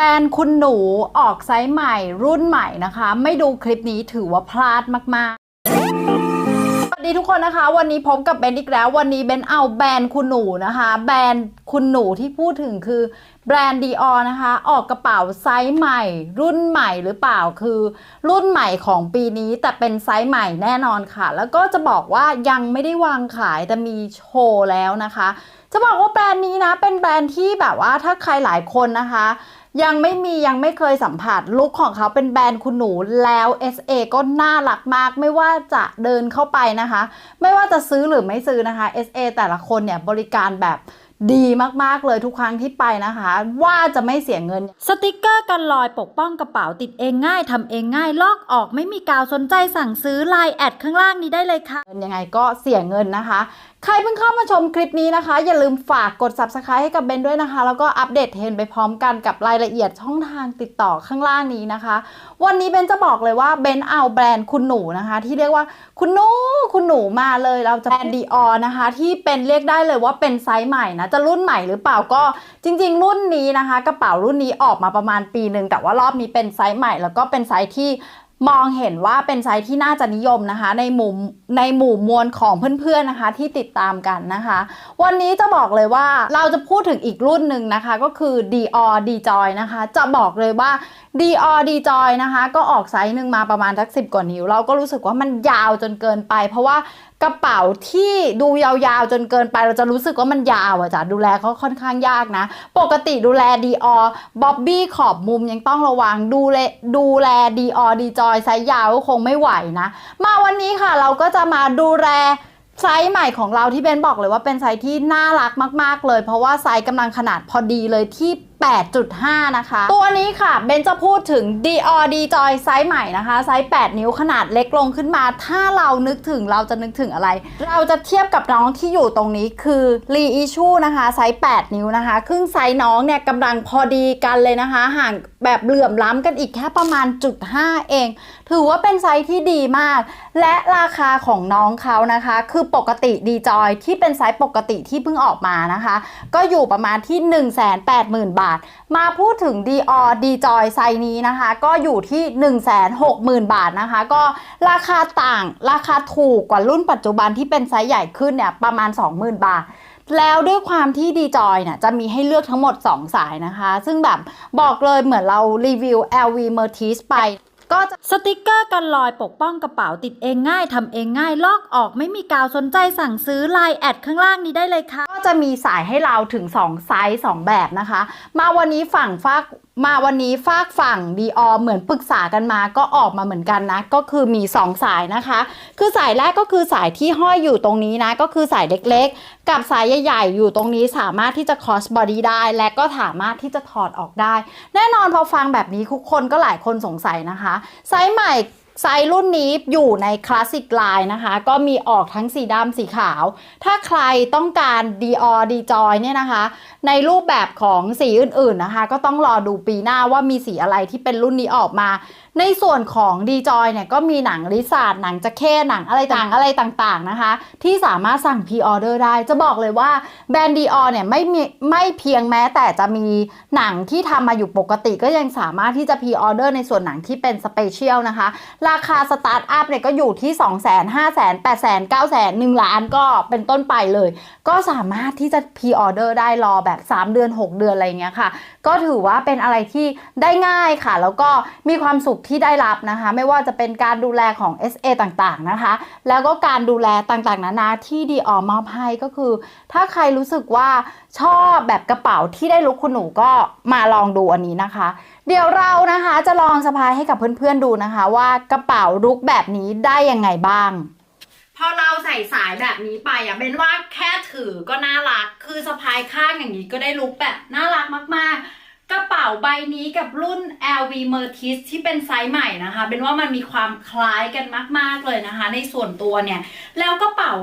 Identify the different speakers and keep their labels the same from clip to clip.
Speaker 1: แบรนด์คุณหนูออกไซส์ใหม่รุ่นใหม่นะคะ ไม่ดูคลิปนี้ถือว่าพลาดมากๆ สวัสดีทุกคนนะคะ วันนี้พบกับเบนอีกแล้ว วันนี้เบนเอาแบรนด์คุณหนูนะคะ แบรนด์คุณหนูที่พูดถึงคือแบรนด์ดีออนะคะ ออกกระเป๋าไซส์ใหม่ รุ่นใหม่หรือเปล่าคือ รุ่นใหม่ของปีนี้แต่เป็นไซส์ใหม่แน่นอนค่ะ แล้วก็จะบอกว่ายังไม่ได้วางขายแต่มีโชว์แล้วนะคะ จะบอกว่าแบรนด์นี้นะเป็นแบรนด์ที่แบบว่าถ้าใครหลายคนนะคะ ยังไม่มียังไม่เคยสัมผัสลุคของเขาเป็นแบรนด์คุณหนูแล้ว SA ก็น่ารักมาก ไม่ว่าจะเดินเข้าไปนะคะ ไม่ว่าจะซื้อหรือไม่ซื้อนะคะ SA แต่ละคนเนี่ยบริการแบบ ดีมากๆเลยทุกครั้งที่ไปนะคะ ว่าจะไม่เสียเงิน
Speaker 2: สติกเกอร์กันรอยปกป้องกระเป๋าติดเองง่ายทำเองง่าย ลอกออกไม่มีกาวสนใจสั่งซื้อไลน์แอดข้างล่างนี้ได้เลยค่ะ
Speaker 1: ยังไงก็เสียเงินนะคะ ใครเพิ่งเข้ามาชมคลิปนี้นะคะ อย่าลืมฝากกด subscribe ให้กับเบนด้วยนะคะ แล้วก็อัปเดตเทรนด์ไปพร้อมกันกับรายละเอียดช่องทางติดต่อข้างล่างนี้นะคะ วันนี้เบนจะบอกเลยว่าเบนเอาแบรนด์คุณหนูนะคะ ที่เรียกว่าคุณหนูคุณหนูมาเลยเราจะแบรนด์ดีออนะคะ ที่เป็นเรียกได้เลยว่าเป็นไซส์ใหม่นะจะรุ่นใหม่หรือเปล่าก็จริง ๆ รุ่นนี้นะคะ กระเป๋ารุ่นนี้ออกมาประมาณปีหนึ่งแต่ว่ารอบนี้เป็นไซส์ใหม่ แล้วก็เป็นไซส์ที่มองเห็นว่าเป็นไซส์ที่น่าจะนิยมนะคะ ในหมู่ในหมู่มวลของเพื่อนๆนะคะ ที่ติดตามกันนะคะ วันนี้จะบอกเลยว่าเราจะพูดถึงอีกรุ่นหนึ่งนะคะ ก็คือ Dior D Joy นะคะ จะบอกเลยว่า Dior D Joy นะคะ ก็ออกไซส์หนึ่งมาประมาณสักสิบกว่านิ้ว เราก็รู้สึกว่ามันยาวจนเกินไป เพราะว่า กระเป๋าที่ดูยาวๆจนเกินไปเราจะรู้สึกว่ามันยาวอะจ้ะดูแลเขาค่อนข้างยากนะ ปกติดูแล Dior บ๊อบบี้ขอบมุมยังต้องระวังดูแลดูแล Dior D Joy ไซส์ยาวก็คงไม่ไหวนะ มาวันนี้ค่ะเราก็จะมาดูแลไซส์ใหม่ของเราที่เบนบอกเลยว่าเป็นไซส์ที่น่ารักมาก ๆ เลย เพราะว่าไซส์กำลังขนาดพอดีเลยที่8.5 นะคะ ตัวนี้ค่ะเบนจะพูดถึง Dior D Joy ไซส์ใหม่นะคะ ไซส์ 8 นิ้วขนาดเล็กลงขึ้นมา ถ้าเรานึกถึงเราจะนึกถึงอะไร เราจะเทียบกับน้องที่อยู่ตรงนี้คือ Reissue นะคะ ไซส์ 8 นิ้วนะคะ ครึ่งไซส์น้องเนี่ยกำลังพอดีกันเลยนะคะ ห่างแบบเหลื่อมล้ำกันอีกแค่ประมาณจุด5เอง ถือว่าเป็นไซส์ที่ดีมาก และราคาของน้องเขานะคะ คือปกติดีจอยที่เป็นไซส์ปกติที่เพิ่งออกมานะคะ ก็อยู่ประมาณที่ 180,000 บาทมาพูดถึง Dior D Joy ไซนี้นะคะ ก็อยู่ที่ 160,000 บาทนะคะ ก็ราคาต่างราคาถูกกว่ารุ่นปัจจุบันที่เป็นไซส์ใหญ่ขึ้นเนี่ยประมาณ 20,000 บาทแล้วด้วยความที่ดีจอยเนี่ยจะมีให้เลือกทั้งหมด 2 สายนะคะ ซึ่งแบบบอกเลยเหมือนเรารีวิว LV Mertis ไป ก็จะ
Speaker 2: สติกเกอร์กันรอยปกป้องกระเป๋าติดเองง่ายทำเองง่ายลอกออกไม่มีกาวสนใจสั่งซื้อไลน์แอดข้างล่างนี้ได้เลยค่ะ
Speaker 1: ก็จะมีสายให้เราถึง 2 ไซส์ 2 แบบนะคะ มาวันนี้ฝั่งฝาก มาวันนี้ฝากฝั่งดีออเหมือนปรึกษากันมาก็ออกมาเหมือนกันนะ ก็คือมี 2 สายนะคะ คือสายแรกก็คือสายที่ห้อยอยู่ตรงนี้นะ ก็คือสายเล็กๆ กับสายใหญ่ๆ อยู่ตรงนี้สามารถที่จะคอสบอดี้ได้ และก็สามารถที่จะถอดออกได้ แน่นอนพอฟังแบบนี้ทุกคนก็หลายคนสงสัยนะคะไซส์ใหม่ ไซส์รุ่นนี้อยู่ในคลาสสิกไลน์นะคะ ก็มีออกทั้งสีดำสีขาว ถ้าใครต้องการ d ีออดีจอยเนี่ยนะคะ ในรูปแบบของสีอื่นๆนะคะ ก็ต้องรอดูปีหน้าว่ามีสีอะไรที่เป็นรุ่นนี้ออกมาในส่วนของ D Joy เนี่ยก็มีหนังลิซาร์ดหนังจะเข้หนังอะไรต่างอะไรต่างๆนะคะ ที่สามารถสั่งพ r ออเดอร์ได้ จะบอกเลยว่าแบรนด์ Dior เนี่ยไม่มีไม่เพียงแม้แต่จะมีหนังที่ทำมาอยู่ปกติก็ยังสามารถที่จะพ r ออเดอร์ในส่วนหนังที่เป็นสเปเชียลนะคะ ราคาสตาร์ทอัพเนี่ยก็อยู่ที่ 2 0 0 0 0 0 5 0 0 0 0 8 0 0 0 0 9 0 0 0 1ล้านก็เป็นต้นไปเลย ก็สามารถที่จะพ r ออเดอร์ได้รอแบบ 3 เดือน 6 เดือนอะไรเงี้ยค่ะ ก็ถือว่าเป็นอะไรที่ได้ง่ายค่ะ แล้วก็มีความสุขที่ได้รับนะคะ ไม่ว่าจะเป็นการดูแลของ SA ต่างๆนะคะ แล้วก็การดูแลต่างๆนานาที่ดีออมอบให้ก็คือ ถ้าใครรู้สึกว่าชอบแบบกระเป๋าที่ได้ลุกคุณหนูก็มาลองดูอันนี้นะคะ เดี๋ยวเรานะคะจะลองสะพายให้กับเพื่อนๆดูนะคะ ว่ากระเป๋าลุกแบบนี้ได้ยังไงบ้างพอเราใส่สายแบบนี้ไปอะเป็นว่าแค่ถือก็น่ารัก คือสะพายข้างอย่างนี้ก็ได้ลุกแบบน่ารักมากๆ กระเป๋าใบนี้กับรุ่น LV Mertis ที่เป็นไซส์ใหม่นะคะ เป็นว่ามันมีความคล้ายกันมาก ๆ เลยนะคะ ในส่วนตัวเนี่ย แล้วกระเป๋า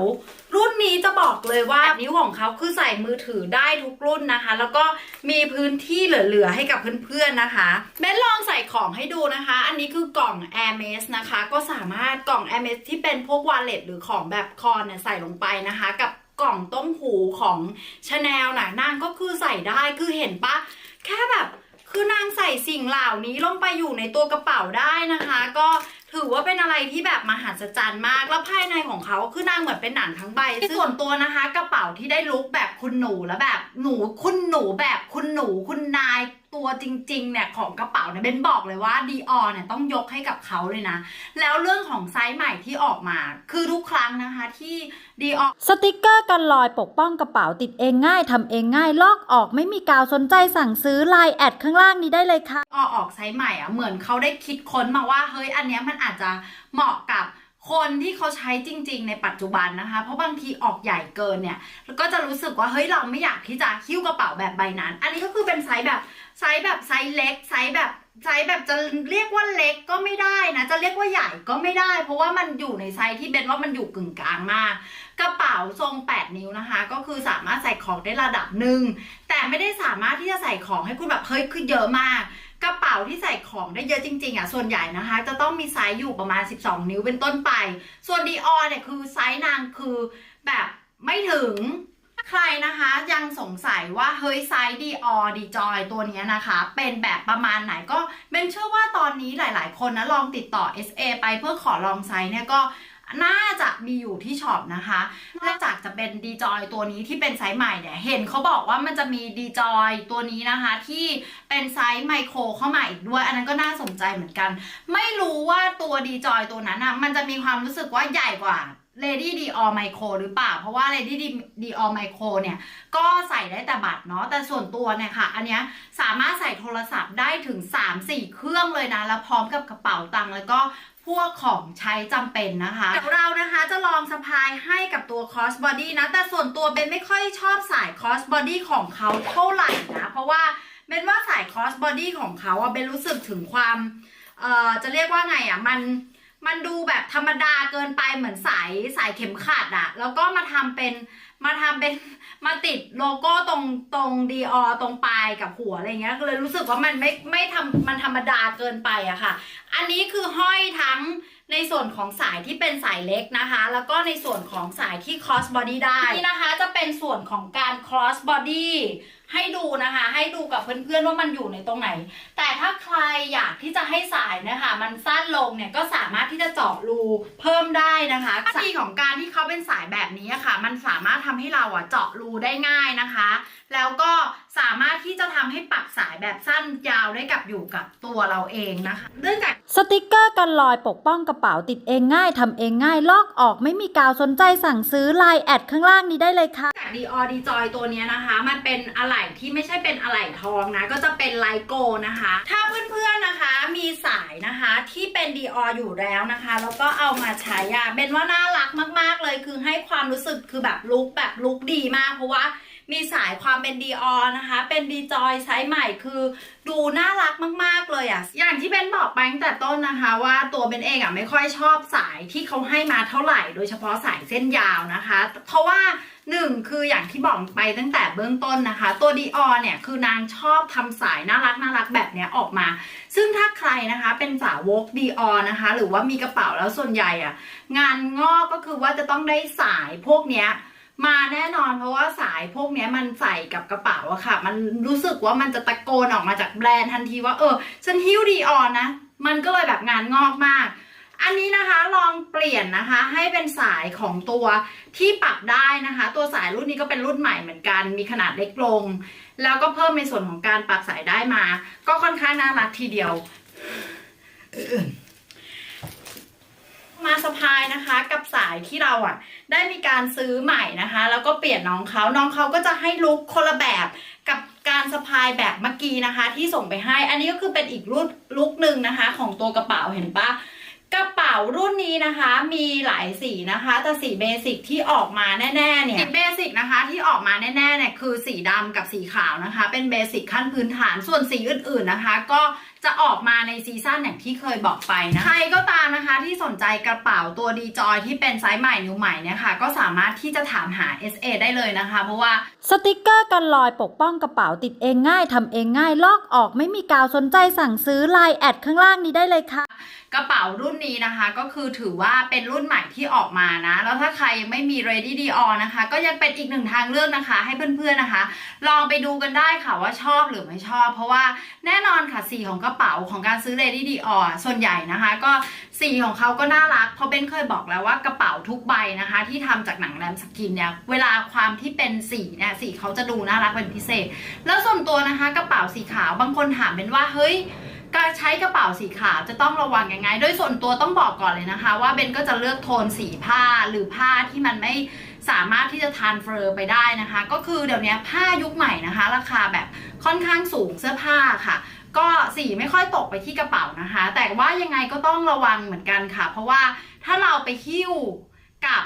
Speaker 1: รุ่นนี้จะบอกเลยว่านิ้วของเขาคือใส่มือถือได้ทุกรุ่นนะคะ แล้วก็มีพื้นที่เหลือ ๆ ให้กับเพื่อน ๆ นะคะเบนลองใส่ของให้ดูนะคะ อันนี้คือกล่อง a i r m e s นะคะ ก็สามารถกล่อง a i r m e s ที่เป็นพวกวอลเล็ตหรือของแบบคอนเนี่ยใส่ลงไปนะคะ กับกล่องต้มหูของ Chanel น่ะนางก็คือใส่ได้คือเห็นปะ แค่แบบคือคือนางใส่สิ่งเหล่านี้ลงไปอยู่ในตัวกระเป๋าได้นะคะ ก็ถือว่าเป็นอะไรที่แบบมหัศจรรย์มาก แล้วภายในของเขาคือนางเหมือนเป็นหนังทั้งใบซึ่งส่วนตัวนะคะ กระเป๋าที่ได้ลุกแบบคุณหนูแล้วแบบหนูคุณหนูแบบคุณหนูคุณนายตัวจริงๆเนี่ยของกระเป๋าเนี่ยเบนบอกเลยว่าดีออเนี่ยต้องยกให้กับเขาเลยนะ แล้วเรื่องของไซส์ใหม่ที่ออกมา คือทุกครั้งนะคะที่ดีออ
Speaker 2: สติกเกอร์กันรอยปกป้องกระเป๋าติดเองง่ายทำเองง่าย ลอกออกไม่มีกาวสนใจสั่งซื้อไลน์แอดข้างล่างนี้ได้เลยค่ะ
Speaker 1: ออกออกไซส์ใหม่อะเหมือนเขาได้คิดค้นมาว่าเฮ้ยอันเนี้ยมันอาจจะเหมาะกับ คนที่เขาใช้จริง ๆ ในปัจจุบันนะคะ เพราะบางทีออกใหญ่เกินเนี่ยแล้วก็จะรู้สึกว่าเฮ้ยเราไม่อยากที่จะหิ้วกระเป๋าแบบใบนั้น อันนี้ก็คือเป็นไซส์แบบไซส์แบบไซส์เล็กไซส์แบบไซส์แบบจะเรียกว่าเล็กก็ไม่ได้นะ จะเรียกว่าใหญ่ก็ไม่ได้ เพราะว่ามันอยู่ในไซส์ที่เบนว่ามันอยู่กึ่งกลางมาก กระเป๋าทรง 8 นิ้วนะคะ ก็คือสามารถใส่ของได้ระดับหนึ่งแต่ไม่ได้สามารถที่จะใส่ของให้คุณแบบเฮ้ยคือเยอะมาก ระเป๋าที่ใส่ของได้เยอะจริงๆอะส่วนใหญ่นะคะ จะต้องมีไซส์อยู่ประมาณ 12 นิ้วเป็นต้นไป ส่วนดีออเนี่ยคือไซส์นางคือแบบไม่ถึงใครนะคะยังสงสัยว่าเฮ้ยไซส์ดีออดีจอยตัวนี้นะคะ เป็นแบบประมาณไหนก็เบนเชื่อว่าตอนนี้หลาย ๆ คนนะลองติดต่อ SA ไปเพื่อขอลองไซส์เนี่ยก็ น่าจะมีอยู่ที่ช็อปนะคะนอกจากจะเป็นดีจอยตัวนี้ที่เป็นไซส์ใหม่เนี่ยเห็นเขาบอกว่ามันจะมีดีจอยตัวนี้นะคะ ที่เป็นไซส์ไมโครเข้ามาอีกด้วย อันนั้นก็น่าสนใจเหมือนกัน ไม่รู้ว่าตัวดีจอยตัวนั้นอะมันจะมีความรู้สึกว่าใหญ่กว่า Lady Dior Micro หรือเปล่า เพราะว่า Lady Dior Micro เนี่ย ก็ใส่ได้แต่บัตรเนาะแต่ส่วนตัวเนี่ยค่ะ อันเนี้ยสามารถใส่โทรศัพท์ได้ถึง 3-4 เครื่องเลยนะ แล้วพร้อมกับกระเป๋าตังค์แล้วก็ พวกของใช้จำเป็นนะคะเดี๋ยวเรานะคะจะลองสะพายให้กับตัว cross body นะ แต่ส่วนตัวเบนไม่ค่อยชอบสาย cross body ของเขาเท่าไหร่นะ เพราะว่าเบนว่าสาย cross body ของเขาอะเบนรู้สึกถึงความเอ่อจะเรียกว่าไงอะมันมันดูแบบธรรมดาเกินไปเหมือนสายสายเข็มขัดอะแล้วก็มาทำเป็นมาทำเป็น มาติดโลโก้ตรงตรงดีอตรงปลายกับหัวอะไรเงี้ยก็เลยรู้สึกว่ามันไม่ไม่ทำมันธรรมดาเกินไปอะค่ะ อันนี้คือห้อยทั้งในส่วนของสายที่เป็นสายเล็กนะคะ แล้วก็ในส่วนของสายที่ cross body ได้นี่นะคะจะเป็นส่วนของการ cross body ให้ดูนะคะ ให้ดูกับเพื่อนๆว่ามันอยู่ในตรงไหน แต่ถ้าใครอยากที่จะให้สายนะคะ มันสั้นลงเนี่ยก็สามารถที่จะเจาะรูเพิ่มได้นะคะข้อดีของการที่เขาเป็นสายแบบนี้ค่ะ มันสามารถทำให้เราอะเจาะรูได้ง่ายนะคะ แล้วก็ สามารถที่จะทำให้ปรับสายแบบสั้นยาวได้กับอยู่กับตัวเราเองนะคะเนื่องจาก
Speaker 2: สติกเกอร์กันรอยปกป้องกระเป๋าติดเองง่ายทำเองง่าย ลอกออกไม่มีกาวสนใจสั่งซื้อไลน์แอดข้างล่างนี้ได้เลยค่ะ
Speaker 1: จากดีออดีจอยตัวเนี้ยนะคะ มันเป็นอะไหล่ที่ไม่ใช่เป็นอะไหล่ทองนะ ก็จะเป็นไลโกนะคะ ถ้าเพื่อนๆนะคะมีสายนะคะที่เป็นดีอออยู่แล้วนะคะแล้วก็เอามาใช้อะเป็นว่าน่ารักมาก ๆเลยคือให้ความรู้สึกคือแบบลุคแบบลุคดีมากเพราะว่า มีสายความเป็นดีออนะคะ เป็นดีจอยไซส์ใหม่คือดูน่ารักมาก ๆ เลยอะอย่างที่เบนบอกไปตั้งแต่ต้นนะคะ ว่าตัวเบนเองอะไม่ค่อยชอบสายที่เขาให้มาเท่าไหร่ โดยเฉพาะสายเส้นยาวนะคะ เพราะว่าหนึ่งคืออย่างที่บอกไปตั้งแต่เบื้องต้นนะคะ ตัวดีออเนี่ยคือนางชอบทำสายน่ารักน่ารักแบบเนี้ยออกมา ซึ่งถ้าใครนะคะเป็นสาวกดีออนะคะ หรือว่ามีกระเป๋าแล้วส่วนใหญ่อะงานงอกก็คือว่าจะต้องได้สายพวกเนี้ย มาแน่นอนเพราะว่าสายพวกนี้มันใส่กับกระเป๋าอะค่ะ มันรู้สึกว่ามันจะตะโกนออกมาจากแบรนด์ทันทีว่าเออฉันฮิ้วดีออนะ มันก็เลยแบบงานงอกมาก อันนี้นะคะลองเปลี่ยนนะคะ ให้เป็นสายของตัวที่ปรับได้นะคะ ตัวสายรุ่นนี้ก็เป็นรุ่นใหม่เหมือนกัน มีขนาดเล็กลง แล้วก็เพิ่มในส่วนของการปรับสายได้มา ก็ค่อนข้างน่ารักทีเดียว มาสะพายนะคะกับสายที่เราอะ ได้มีการซื้อใหม่นะคะ แล้วก็เปลี่ยนน้องเขาน้องเขาก็จะให้ลุคคนละแบบกับการสะพายแบบเมื่อกี้นะคะ ที่ส่งไปให้ อันนี้ก็คือเป็นอีกรุ่นลุคหนึ่งนะคะ ของตัวกระเป๋าเห็นปะกระเป๋ารุ่นนี้นะคะมีหลายสีนะคะ แต่สีเบสิกที่ออกมาแน่ๆเนี่ยสีเบสิกนะคะที่ออกมาแน่ๆเนี่ยคือสีดำกับสีขาวนะคะ เป็นเบสิกขั้นพื้นฐานส่วนสีอื่นๆนะคะ ก็ จะออกมาในซีซั่นอย่างที่เคยบอกไปนะ ใครก็ตามนะคะที่สนใจกระเป๋าตัวดีจอยที่เป็นไซส์ใหม่นิ้วใหม่เนี่ยค่ะ ก็สามารถที่จะถามหา SA ได้เลยนะคะ เพราะว่า
Speaker 2: สติกเกอร์กันรอยปกป้องกระเป๋าติดเองง่ายทำเองง่ายลอกออกไม่มีกาวสนใจสั่งซื้อไลน์แอดข้างล่างนี้ได้เลยค่ะ
Speaker 1: กระเป๋ารุ่นนี้นะคะ ก็คือถือว่าเป็นรุ่นใหม่ที่ออกมานะ แล้วถ้าใครยังไม่มี Ready Dior นะคะ ก็ยังเป็นอีกหนึ่งทางเลือกนะคะ ให้เพื่อนๆนะคะ ลองไปดูกันได้ค่ะว่าชอบหรือไม่ชอบ เพราะว่าแน่นอนค่ะสีของกระเป๋าของการซื้อ Ready Dior ส่วนใหญ่นะคะ ก็สีของเขาก็น่ารัก เพราะเบนเคยบอกแล้วว่ากระเป๋าทุกใบนะคะ ที่ทำจากหนังแรมสกินเนี่ยเวลาความที่เป็นสีเนี่ยสีเขาจะดูน่ารักเป็นพิเศษ แล้วส่วนตัวนะคะกระเป๋าสีขาวบางคนถามเป็นว่าเฮ้ยการใช้กระเป๋าสีขาวจะต้องระวังยังไง โดยส่วนตัวต้องบอกก่อนเลยนะคะ ว่าเบนก็จะเลือกโทนสีผ้าหรือผ้าที่มันไม่สามารถที่จะทานเฟอร์ไปได้นะคะ ก็คือเดี๋ยวนี้ผ้ายุคใหม่นะคะ ราคาแบบค่อนข้างสูงเสื้อผ้าค่ะ ก็สีไม่ค่อยตกไปที่กระเป๋านะคะ แต่ว่ายังไงก็ต้องระวังเหมือนกันค่ะ เพราะว่าถ้าเราไปหิ้วกับ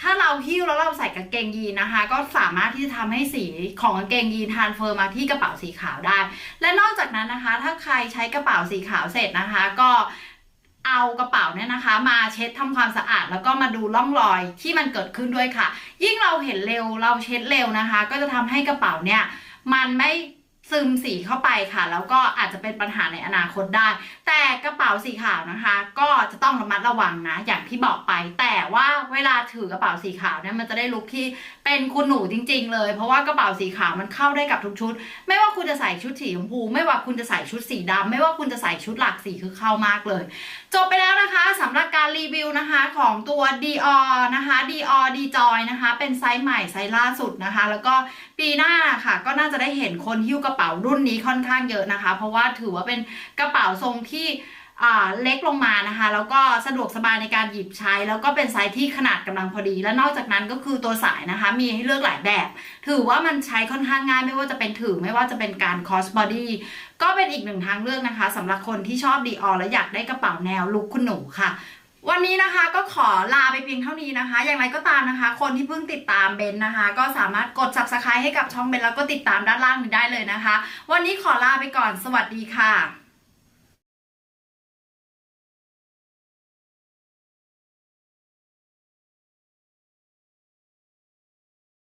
Speaker 1: ถ้าเราหิ้วแล้วเราใส่กางเกงยีนนะคะ ก็สามารถที่จะทำให้สีของกางเกงยีนทานเฟอร์มาที่กระเป๋าสีขาวได้ และนอกจากนั้นนะคะ ถ้าใครใช้กระเป๋าสีขาวเสร็จนะคะ ก็เอากระเป๋าเนี่ยนะคะ มาเช็ดทำความสะอาดแล้วก็มาดูร่องรอยที่มันเกิดขึ้นด้วยค่ะ ยิ่งเราเห็นเร็วเราเช็ดเร็วนะคะ ก็จะทำให้กระเป๋าเนี่ยมันไม่ ซึมสีเข้าไปค่ะ แล้วก็อาจจะเป็นปัญหาในอนาคตได้ แต่กระเป๋าสีขาวนะคะ ก็จะต้องระมัดระวังนะ อย่างที่บอกไป แต่ว่าเวลาถือกระเป๋าสีขาวเนี่ยมันจะได้ลุคที่เป็นคุณหนูจริง ๆ เลย เพราะว่ากระเป๋าสีขาวมันเข้าได้กับทุกชุด ไม่ว่าคุณจะใส่ชุดสีชมพู ไม่ว่าคุณจะใส่ชุดสีดำไม่ว่าคุณจะใส่ชุดหลากสีคือเข้ามากเลยจบไปแล้วนะคะสำหรับการรีวิวนะคะของตัว Dior นะคะ Dior d j o y นะคะ เป็นไซส์ใหม่ไซส์ล่าสุดนะคะ แล้วก็ปีหน้าค่ะ ก็น่าจะได้เห็นคนหิ้วกระเป๋ารุ่นนี้ค่อนข้างเยอะนะคะ เพราะว่าถือว่าเป็นกระเป๋าทรงที่ เล็กลงมานะคะ แล้วก็สะดวกสบายในการหยิบใช้ แล้วก็เป็นไซส์ที่ขนาดกำลังพอดี และนอกจากนั้นก็คือตัวสายนะคะ มีให้เลือกหลายแบบ ถือว่ามันใช้ค่อนข้างง่าย ไม่ว่าจะเป็นถือไม่ว่าจะเป็นการ cross body ก็เป็นอีกหนึ่งทางเลือกนะคะสำหรับคนที่ชอบดีออและอยากได้กระเป๋าแนวลุคคุณหนูค่ะวันนี้นะคะก็ขอลาไปเพียงเท่านี้นะคะ อย่างไรก็ตามนะคะ คนที่เพิ่งติดตามเบนนะคะ ก็สามารถกด subscribe ให้กับช่องเบนแล้วก็ติดตามด้านล่างนี้ได้เลยนะคะ วันนี้ขอลาไปก่อนสวัสดีค่ะ